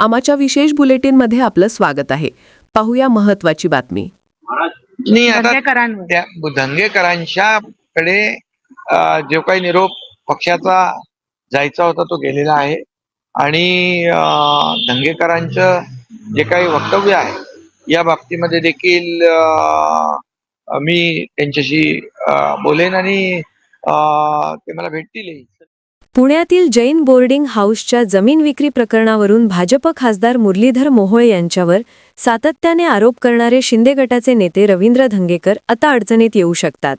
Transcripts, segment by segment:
आमाच्या विशेष बुलेटिनमध्ये आपलं स्वागत आहे. पाहूया महत्वाची बातमी. धंगेकरांच्या कडे जो काही निरोप पक्षाचा जायचा होता तो गेलेला आहे. आणि धंगेकरांचं जे काही वक्तव्य आहे या बाबतीमध्ये देखील मी त्यांच्याशी बोलेन आणि अं, ते मला भेटतीलही पुण्यातील जैन बोर्डिंग हाऊसच्या जमीन विक्री प्रकरणावरून भाजप खासदार मुरलीधर मोहोळ यांच्यावर सातत्याने आरोप करणारे शिंदे गटाचे नेते रवींद्र धंगेकर आता अडचणीत येऊ शकतात.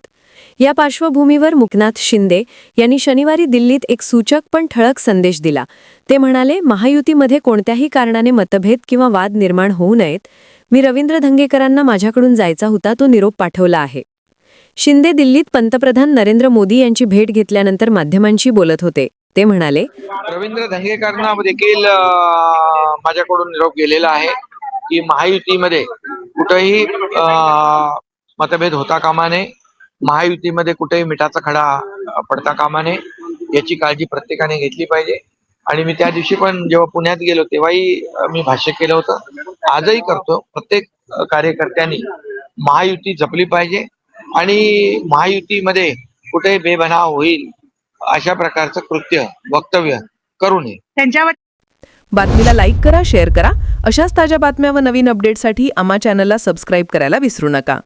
या पार्श्वभूमीवर मुकनाथ शिंदे यांनी शनिवारी दिल्लीत एक सूचक पण ठळक संदेश दिला. ते म्हणाले महायुतीमध्ये कोणत्याही कारणाने मतभेद किंवा वाद निर्माण होऊ नयेत. मी रवींद्र धंगेकरांना माझ्याकडून जायचा होता तो निरोप पाठवला आहे. शिंदे दिल्लीत पंतप्रधान नरेंद्र मोदी यांची भेट घेतल्यानंतर माध्यमांशी बोलत होते. ते म्हणाले रवींद्र धंगेकरांना देखील माझ्याकडून निरोप गेलेला आहे की महायुतीमध्ये कुठेही मतभेद होता कामा नये. महायुतीमध्ये कुठेही मिठाचा खडा पडता कामा नये. याची काळजी प्रत्येकाने घेतली पाहिजे. आणि मी त्या दिवशी पण जेव्हा पुण्यात गेलो तेव्हाही मी भाष्य केलं होतं. आजही करतो. प्रत्येक कार्यकर्त्यांनी महायुती जपली पाहिजे. आणि महायुतीमध्ये कुठेही बेबनाव होईल अशा प्रकारचं कृत्य वक्तव्य करू नये. त्यांच्यावर बातमीला लाईक करा शेअर करा. अशाच ताज्या बातम्या व नवीन अपडेटसाठी आम्हा चॅनलला सबस्क्राईब करायला विसरू नका.